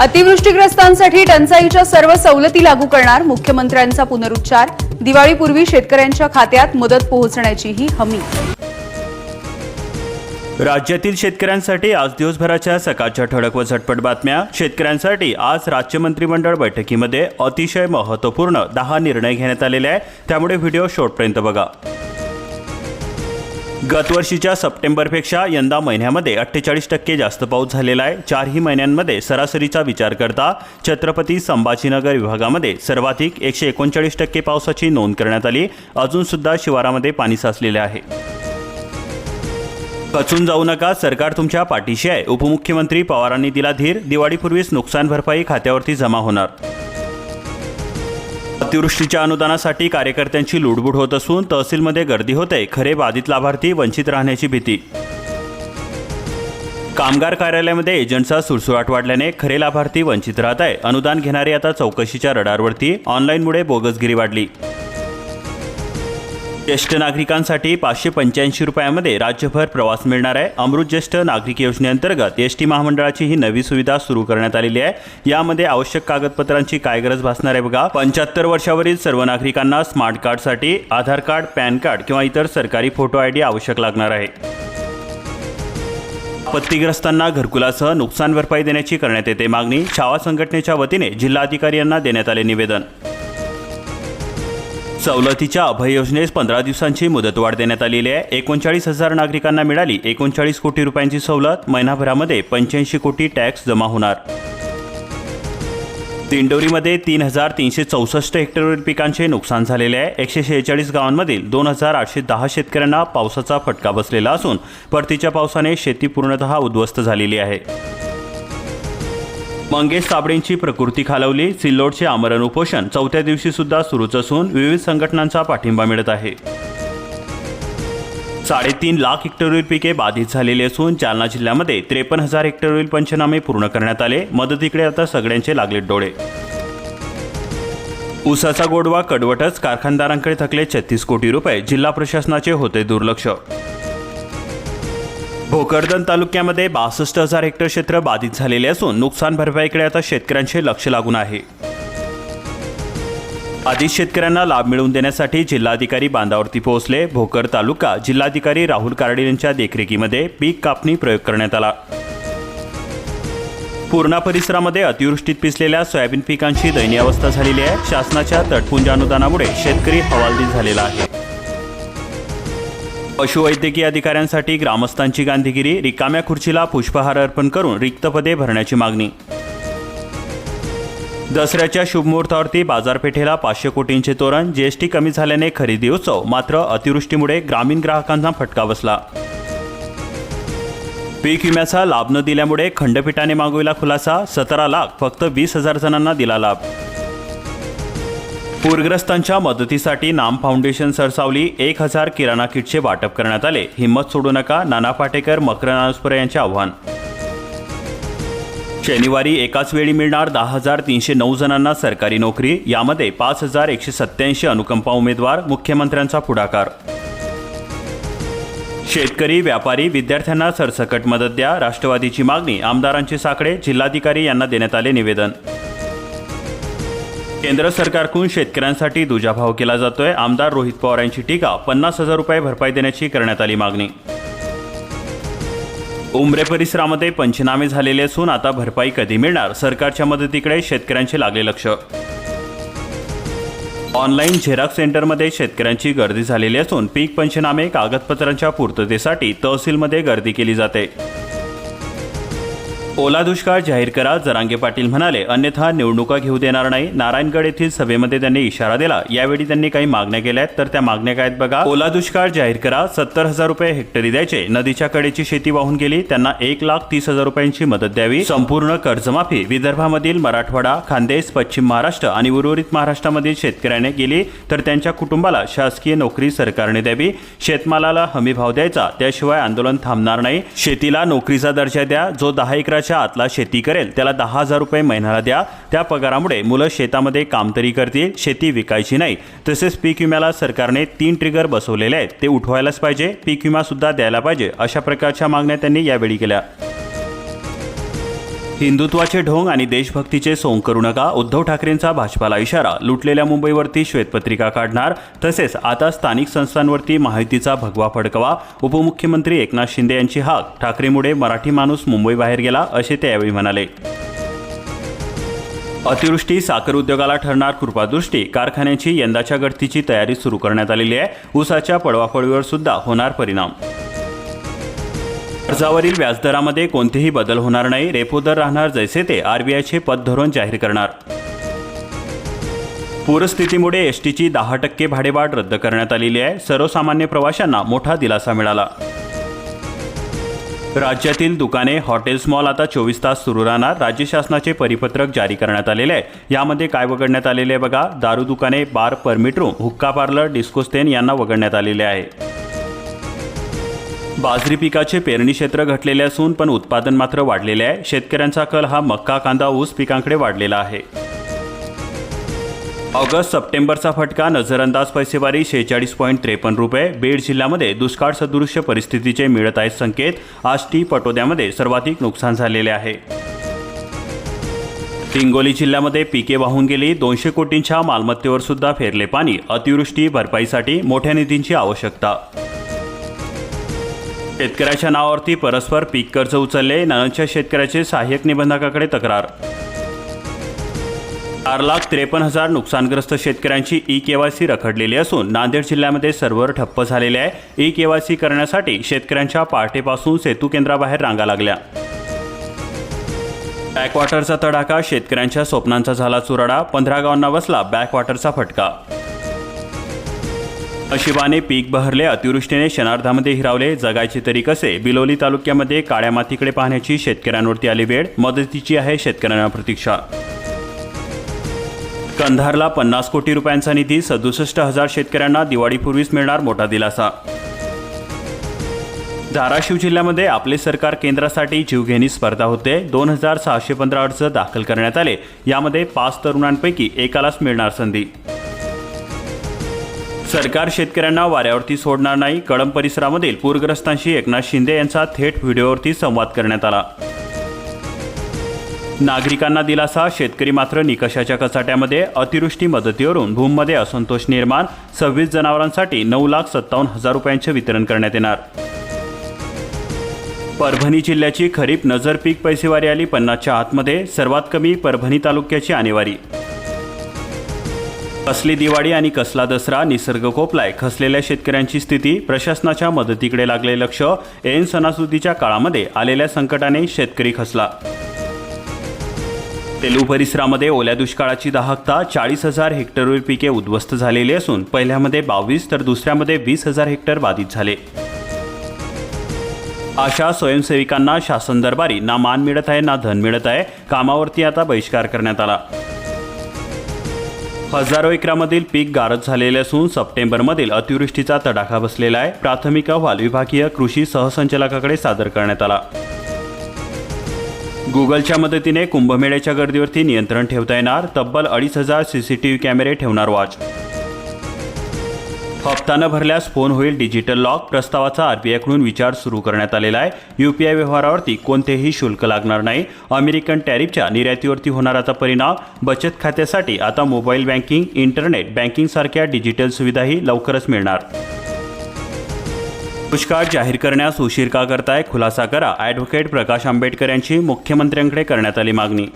अतिवृष्टीग्रस्तांसाठी टंचाईच्या सर्व सवलती लागू करणार मुख्यमंत्र्यांचा पुनरुच्चार. दिवाळीपूर्वी शेतकऱ्यांच्या खात्यात मदत पोहोचण्याचीही हमी. राज्यातील शेतकऱ्यांसाठी आज दिवसभराच्या सकाळच्या ठळक व झटपट बातम्या. शेतकऱ्यांसाठी आज राज्य मंत्रिमंडळ बैठकीमध्ये अतिशय महत्त्वपूर्ण दहा निर्णय घेण्यात आलेले आहे त्यामुळे व्हिडिओ शॉर्टपर्यंत बघा. गतवर्षीच्या सप्टेंबरपेक्षा यंदा महिन्यामध्ये अठ्ठेचाळीस टक्के जास्त पाऊस झालेला आहे. चारही महिन्यांमध्ये सरासरीचा विचार करता छत्रपती संभाजीनगर विभागामध्ये सर्वाधिक एकशे एकोणचाळीस टक्के पावसाची नोंद करण्यात आली. अजूनसुद्धा शिवारामध्ये पाणी साचलेले आहे. खचून जाऊ नका सरकार तुमच्या पाठीशी आहे. उपमुख्यमंत्री पवारांनी दिला धीर. दिवाळीपूर्वीच नुकसान भरपाई खात्यावरती जमा होणार. अतिवृष्टीच्या अनुदानासाठी कार्यकर्त्यांची लुडबुड होत असून तहसीलमध्ये गर्दी होते. खरे बाधित लाभार्थी वंचित राहण्याची भीती. कामगार कार्यालयामध्ये एजंटचा सुळसुळाट वाढल्याने खरे लाभार्थी वंचित राहत आहे. अनुदान घेणारे आता चौकशीच्या रडारवरती. ऑनलाईनमुळे बोगसगिरी वाढली. ज्येष्ठ नागरिकांसाठी पाचशे पंच्याऐंशी रुपयामध्ये राज्यभर प्रवास मिळणार आहे. अमृत ज्येष्ठ नागरिक योजनेअंतर्गत एस टी महामंडळाची ही नवी सुविधा सुरू करण्यात आलेली आहे. यामध्ये आवश्यक कागदपत्रांची काय गरज भासणार आहे बघा. पंच्याहत्तर वर्षावरील सर्व नागरिकांना स्मार्ट कार्डसाठी आधार कार्ड पॅन कार्ड किंवा इतर सरकारी फोटो आय डी आवश्यक लागणार आहे. आपत्तीग्रस्तांना घरकुलासह नुकसान भरपाई देण्याची करण्यात येते मागणी. छावा संघटनेच्या वतीने जिल्हाधिकारी यांना देण्यात आले निवेदन. सवलतीच्या अभय योजनेस पंधरा दिवसांची मुदतवाढ देण्यात आलेली आहे. एकोणचाळीस हजार नागरिकांना मिळाली एकोणचाळीस कोटी रुपयांची सवलत. महिनाभरामध्ये पंच्याऐंशी कोटी टॅक्स जमा होणार. दिंडोरीमध्ये तीन हजार तीनशे चौसष्ट हेक्टरवरील पिकांचे नुकसान झालेले आहे. एकशे शेहेचाळीस गावांमधील दोन हजार आठशे दहा शेतकऱ्यांना पावसाचा फटका बसलेला असून परतीच्या पावसाने शेती पूर्णतः उद्ध्वस्त झालेली आहे. मंगेश साबळेंची प्रकृती खालवली सिल्लोडचे आमरण उपोषण चौथ्या दिवशी सुद्धा सुरूच असून विविध संघटनांचा पाठिंबा मिळत आहे. साडेतीन लाख हेक्टरवरील पिके बाधित झालेली असून जालना जिल्ह्यामध्ये त्रेपन्न हजार हेक्टरवरील पंचनामे पूर्ण करण्यात आले. मदतीकडे आता सगळ्यांचे लागले डोळे. ऊसाचा गोडवा कडवटच कारखानदारांकडे थकले छत्तीस कोटी रुपये जिल्हा प्रशासनाचे होते दुर्लक्ष. भोकरदन तालुक्यामध्ये बासष्ट हजार हेक्टर क्षेत्र बाधित झालेले असून नुकसान भरपाईकडे आता शेतकऱ्यांचे लक्ष लागून आहे. आधीच शेतकऱ्यांना लाभ मिळवून देण्यासाठी जिल्हाधिकारी बांधावरती पोहोचले. भोकर तालुका जिल्हाधिकारी राहुल कार्डे यांच्या देखरेखीमध्ये पीक कापणी प्रयोग करण्यात आला. पूर्णा परिसरामध्ये अतिवृष्टीत पिसलेल्या सोयाबीन पिकांची दयनीय अवस्था झालेली आहे. शासनाच्या तटपुंज अनुदानामुळे शेतकरी हवालदिल झालेला आहे. पशुवैद्यकीय अधिकाऱ्यांसाठी ग्रामस्थांची गांधीगिरी रिकाम्या खुर्चीला पुष्पहार अर्पण करून रिक्त पदे भरण्याची मागणी. दसऱ्याच्या शुभमुहूर्तावरती बाजारपेठेला पाचशे कोटींचे तोरण जीएसटी कमी झाल्याने खरेदी उत्सव मात्र अतिवृष्टीमुळे ग्रामीण ग्राहकांना फटका बसला. पीक विम्याचा लाभ न दिल्यामुळे खंडपीठाने मागविला खुलासा सतरा लाख फक्त वीस हजार जणांना दिला लाभ. पूरग्रस्तांच्या मदतीसाठी नाम फाउंडेशन सरसावली एक हजार किराणा किटचे वाटप करण्यात आले. हिंमत सोडू नका नाना पाटेकर मकरन अनासपुरे यांचे आव्हान. शनिवारी एकाच वेळी मिळणार दहा हजार तीनशे नऊ जणांना सरकारी नोकरी. यामध्ये पाच हजार एकशे सत्याऐंशी अनुकंपा उमेदवार मुख्यमंत्र्यांचा पुढाकार. शेतकरी व्यापारी विद्यार्थ्यांना सरसकट मदत द्या राष्ट्रवादीची मागणी. आमदारांचे साकडे जिल्हाधिकारी यांना देण्यात आले निवेदन. केंद्र सरकारकडून शेतकऱ्यांसाठी दुजाभाव केला जातोय. आमदार रोहित पवार यांची टीका पन्नास हजार रुपये भरपाई देण्याची करण्यात आली मागणी. उमरे परिसरामध्ये पंचनामे झालेले असून आता भरपाई कधी मिळणार? सरकारच्या मदतीकडे शेतकऱ्यांचे लागले लक्ष. ऑनलाईन झेरॉक्स सेंटरमध्ये शेतकऱ्यांची गर्दी झालेली असून पीक पंचनामे कागदपत्रांच्या पूर्ततेसाठी तहसीलमध्ये गर्दी केली जाते. ओला दुष्काळ जाहीर करा जरांगे पाटील म्हणाले. अन्यथा निवडणुका घेऊ देणार नाही. नारायणगड येथील सभेमध्ये त्यांनी इशारा दिला. यावेळी त्यांनी काही मागण्या केल्या आहेत. तर त्या मागण्या काय आहेत बघा. ओला दुष्काळ जाहीर करा. सत्तर हजार रुपये हेक्टरी द्यायचे. नदीच्या कडेची शेती वाहून गेली. त्यांना एक लाख तीस हजार रुपयांची मदत द्यावी. संपूर्ण कर्जमाफी. विदर्भामधील मराठवाडा खानदेश पश्चिम महाराष्ट्र आणि उर्वरित महाराष्ट्रामधील शेतकऱ्याने गेली तर त्यांच्या कुटुंबाला शासकीय नोकरी सरकारने द्यावी. शेतमालाला हमी भाव द्यायचा. त्याशिवाय आंदोलन थांबणार नाही. शेतीला नोकरीचा दर्जा द्या. जो दहा एकराच्या आतला शेती करेल त्याला दहा हजार रुपये महिन्याला द्या. त्या पगारामुळे मुलं शेतामध्ये काम तरी करतील शेती विकायची नाही. तसेच पीक विम्याला सरकारने तीन ट्रिगर बसवलेले आहेत ते उठवायलाच पाहिजे पीक विमा सुद्धा द्यायला पाहिजे अशा प्रकारच्या मागण्या त्यांनी यावेळी केल्या. हिंदुत्वाचे ढोंग आणि देशभक्तीचे सोंग करू नका उद्धव ठाकरेंचा भाजपाला इशारा. लुटलेल्या मुंबईवरती श्वेतपत्रिका काढणार तसेच आता स्थानिक संस्थांवरती माहितीचा भगवा फडकवा. उपमुख्यमंत्री एकनाथ शिंदे यांची हाक ठाकरेमुळे मराठी माणूस मुंबईबाहेर गेला असे ते यावेळी म्हणाले. अतिवृष्टी साखर उद्योगाला ठरणार कृपादृष्टी कारखान्याची यंदाच्या गळतीची तयारी सुरू करण्यात आलेली आहे. ऊसाच्या पडवाफळीवर सुद्धा होणार परिणाम. कर्जावरील व्याजदरामध्ये कोणतेही बदल होणार नाही. रेपो दर राहणार जैसे ते आरबीआयचे पतधोरण जाहीर करणार. पूरस्थितीमुळे एसटीची दहा टक्के भाडेवाढ रद्द करण्यात आलेली आहे. सर्वसामान्य प्रवाशांना मोठा दिलासा मिळाला. राज्यातील दुकाने हॉटेल्स मॉल आता चोवीस तास सुरू राहणार. राज्य शासनाचे परिपत्रक जारी करण्यात आलेले आहे. यामध्ये काय वगळण्यात आलेले आहे बघा. दारू दुकाने बार परमिट रूम हुक्का पार्लर डिस्कोस्टेन यांना वगळण्यात आलेले आहे. बाजरी पिकाचे पेरणी क्षेत्र घटलेले असून पण उत्पादन मात्र वाढलेले आहे. शेतकऱ्यांचा कल हा मक्का कांदा ऊस पिकांकडे वाढलेला आहे. ऑगस्ट सप्टेंबरचा फटका नजरअंदाज पैसेवारी शेहेचाळीस पॉईंट त्रेपन्न रुपये. बीड जिल्ह्यामध्ये दुष्काळ सदृश्य परिस्थितीचे मिळत आहेत संकेत. आष्टी पटोद्यामध्ये सर्वाधिक नुकसान झालेले आहे. हिंगोली जिल्ह्यामध्ये पिके वाहून गेली. दोनशे कोटींच्या मालमत्तेवर सुद्धा फेरले पाणी. अतिवृष्टी भरपाईसाठी मोठ्या निधींची आवश्यकता. शेतकऱ्याच्या नावावरती परस्पर पीक कर्ज उचलले नानदच्या शेतकऱ्याचे सहाय्यक निबंधकाकडे तक्रार. चार लाख त्रेपन्न हजार नुकसानग्रस्त शेतकऱ्यांची ई केवायसी रखडलेली असून नांदेड जिल्ह्यामध्ये सर्व्हर ठप्प झालेले आहे. ई केवायसी करण्यासाठी शेतकऱ्यांच्या पहाटेपासून सेतू केंद्राबाहेर रांगा लागल्या. बॅकवॉटरचा तडाखा शेतकऱ्यांच्या स्वप्नांचा झाला चुराडा पंधरा गावांना बसला बॅकवॉटरचा फटका. अशिबाने पीक बहरले अतिवृष्टीने शनार्धामध्ये हिरावले. जगायचे तरी कसे? बिलोली तालुक्यामध्ये काळ्या मातीकडे पाहण्याची शेतकऱ्यांवरती आली वेळ. मदतीची आहे शेतकऱ्यांना प्रतीक्षा. कंधारला पन्नास कोटी रुपयांचा निधी सदुसष्ट हजार शेतकऱ्यांना दिवाळीपूर्वीच मिळणार मोठा दिलासा. धाराशिव जिल्ह्यामध्ये आपले सरकार केंद्रासाठी जीवघेणी स्पर्धा होते. दोन हजार सहाशे पंधरा अर्ज दाखल करण्यात आले. यामध्ये पाच तरुणांपैकी एकालाच मिळणार संधी. सरकार शेतकऱ्यांना वाऱ्यावरती सोडणार नाही. कळंब परिसरामधील पूरग्रस्तांशी एकनाथ शिंदे यांचा थेट व्हिडिओवरती संवाद करण्यात आला. नागरिकांना दिलासा शेतकरी मात्र निकषाच्या कचाट्यामध्ये अतिवृष्टी मदतीवरून भूममध्ये असंतोष निर्माण सव्वीस जनावरांसाठी नऊ लाख सत्तावन्न हजार रुपयांचे वितरण करण्यात येणार. परभणी जिल्ह्याची खरीप नजर पीक पैसेवारी आली पन्नासच्या आतमध्ये सर्वात कमी परभणी तालुक्याची आणेवारी. कसली दिवाळी आणि कसला दसरा निसर्ग कोपलाय? खसलेल्या शेतकऱ्यांची स्थिती प्रशासनाच्या मदतीकडे लागले लक्ष ऐन सणासुदीच्या काळामध्ये आलेल्या संकटाने शेतकरी खसला तेलू परिसरामध्ये ओल्या दुष्काळाची दाहकता चाळीस हजार हेक्टरवर पिके उद्ध्वस्त झालेली असून पहिल्यामध्ये बावीस तर दुसऱ्यामध्ये वीस हजार हेक्टर बाधित झाले. आशा स्वयंसेविकांना शासन दरबारी ना मान मिळत आहे ना धन मिळत आहे कामावरती आता बहिष्कार करण्यात आला. हजारो एकरामधील पीक गारज झालेले असून सप्टेंबरमधील अतिवृष्टीचा तडाखा बसलेला आहे. प्राथमिक अहवाल विभागीय कृषी सहसंचालकाकडे सादर करण्यात आला. गुगलच्या मदतीने कुंभमेळ्याच्या गर्दीवरती नियंत्रण ठेवता येणार. तब्बल अडीच हजार सीसीटीव्ही कॅमेरे ठेवणार वॉच. हप्ता न भरल्यास फोन होईल डिजिटल लॉक प्रस्तावाचा आरबीआयकडून विचार सुरू करण्यात आलेला आहे. यूपीआय व्यवहारावरती कोणतेही शुल्क लागणार नाही. अमेरिकन टॅरिफच्या निर्यातीवरती होणाराचा परिणाम बचत खात्यासाठी आता मोबाईल बँकिंग इंटरनेट बँकिंगसारख्या डिजिटल सुविधाही लवकरच मिळणार. दुष्काळ जाहीर करण्यास उशीर का करताय? खुलासा करा. ॲडव्होकेट प्रकाश आंबेडकर यांची मुख्यमंत्र्यांकडे करण्यात आली मागणी.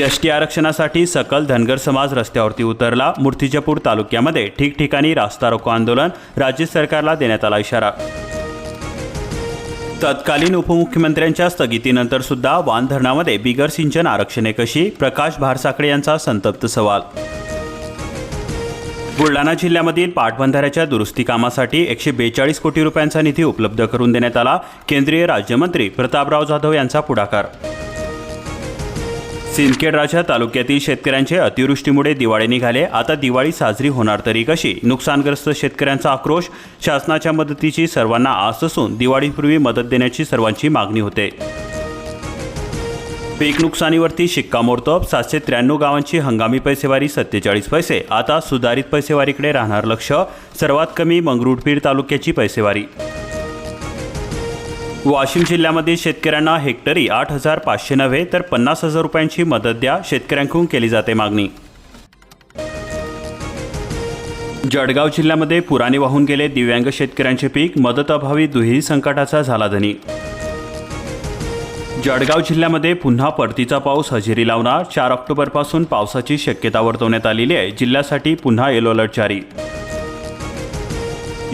एस टी आरक्षणासाठी सकल धनगर समाज रस्त्यावरती उतरला मूर्तिजापूर तालुक्यामध्ये. ठिकठिकाणी रास्ता रोको आंदोलन राज्य सरकारला देण्यात आला इशारा. तत्कालीन उपमुख्यमंत्र्यांच्या स्थगितीनंतर सुद्धा वान धरणामध्ये बिगर सिंचन आरक्षणे कशी? प्रकाश भारसाकडे यांचा संतप्त सवाल. बुलढाणा जिल्ह्यामधील पाटबंधाऱ्याच्या दुरुस्ती कामासाठी एकशे बेचाळीस कोटी रुपयांचा निधी उपलब्ध करून देण्यात आला. केंद्रीय राज्यमंत्री प्रतापराव जाधव यांचा पुढाकार. सिंदखेडराजा तालुक्यातील शेतकऱ्यांचे अतिवृष्टीमुळे दिवाळी निघाले. आता दिवाळी साजरी होणार तरी कशी? नुकसानग्रस्त शेतकऱ्यांचा आक्रोश शासनाच्या मदतीची सर्वांना आस असून दिवाळीपूर्वी मदत देण्याची सर्वांची मागणी होते. पीक नुकसानीवरती शिक्कामोर्तब सातशे त्र्याण्णव गावांची हंगामी पैसेवारी सत्तेचाळीस पैसे. आता सुधारित पैसेवारीकडे राहणार लक्ष. सर्वात कमी मंगरुळपीर तालुक्याची पैसेवारी. वाशिम जिल्ह्यामध्ये शेतकऱ्यांना हेक्टरी आठ हजार पाचशे नव्हे तर पन्नास हजार रुपयांची मदत द्या शेतकऱ्यांकडून केली जाते मागणी. जळगाव जिल्ह्यामध्ये पुराने वाहून गेले दिव्यांग शेतकऱ्यांचे पीक मदतअभावी दुहेरी संकटाचा झाला धनी. जळगाव जिल्ह्यामध्ये पुन्हा परतीचा पाऊस हजेरी लावणार चार ऑक्टोबरपासून पावसाची शक्यता वर्तवण्यात आलेली आहे. जिल्ह्यासाठी पुन्हा येलो अलर्ट जारी.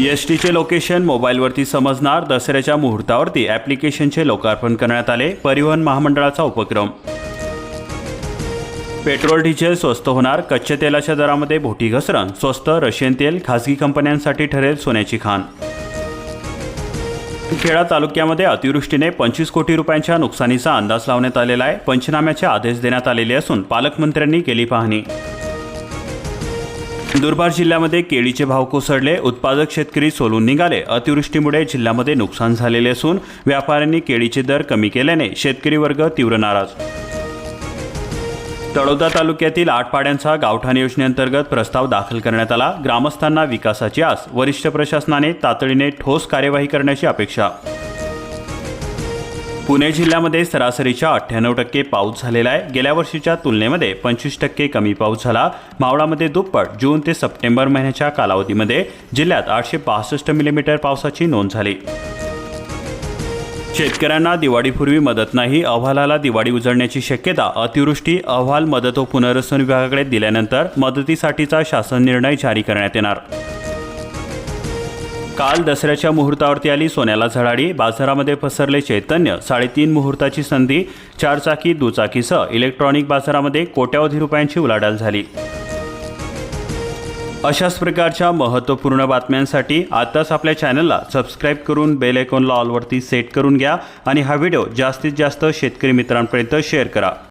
एस टीचे लोकेशन मोबाईलवरती समजणार. दसऱ्याच्या मुहूर्तावरती ॲप्लिकेशनचे लोकार्पण करण्यात आले. परिवहन महामंडळाचा उपक्रम. पेट्रोल डिझेल स्वस्त होणार. कच्च्या तेलाच्या दरामध्ये भोटी घसरण. स्वस्त रशियन तेल खासगी कंपन्यांसाठी ठरेल सोन्याची खाण. खेडा तालुक्यामध्ये अतिवृष्टीने पंचवीस कोटी रुपयांच्या नुकसानीचा अंदाज लावण्यात आलेला आहे. पंचनाम्याचे आदेश देण्यात आलेले असून पालकमंत्र्यांनी केली पाहणी. नंदुरबार जिल्ह्यामध्ये केळीचे भाव कोसळले. उत्पादक शेतकरी सोलून निघाले. अतिवृष्टीमुळे जिल्ह्यामध्ये नुकसान झालेले असून व्यापाऱ्यांनी केळीचे दर कमी केल्याने शेतकरी वर्ग तीव्र नाराज. तळोदा तालुक्यातील आठ पाड्यांचा गावठाण योजनेअंतर्गत प्रस्ताव दाखल करण्यात आला. ग्रामस्थांना विकासाची आस. वरिष्ठ प्रशासनाने तातडीने ठोस कार्यवाही करण्याची अपेक्षा. पुणे जिल्ह्यामध्ये सरासरीच्या अठ्ठ्याण्णव टक्के पाऊस झालेला आहे. गेल्या वर्षीच्या तुलनेमध्ये पंचवीस टक्के कमी पाऊस झाला. मावळामध्ये दुप्पट जून ते सप्टेंबर महिन्याच्या कालावधीमध्ये जिल्ह्यात आठशे पासष्ट मिलीमीटर पावसाची नोंद झाली. शेतकऱ्यांना दिवाळीपूर्वी मदत नाही. अहवालाला दिवाळी उजळण्याची शक्यता अतिवृष्टी अहवाल मदत व पुनर्वसन विभागाकडे दिल्यानंतर मदतीसाठीचा शासन निर्णय जारी करण्यात येणार. काल दसऱ्याच्या मुहूर्तावरती आली सोन्याला झळाळी. बाजारामध्ये पसरले चैतन्य. साडेतीन मुहूर्ताची संधी चारचाकी दुचाकीसह इलेक्ट्रॉनिक बाजारामध्ये कोट्यावधी रुपयांची उलाढाल झाली. अशाच प्रकारच्या महत्त्वपूर्ण बातम्यांसाठी आताच आपल्या चॅनलला सबस्क्राईब करून बेल आयकॉनला ऑलवरती सेट करून घ्या आणि हा व्हिडिओ जास्तीत जास्त शेतकरी मित्रांपर्यंत शेअर करा.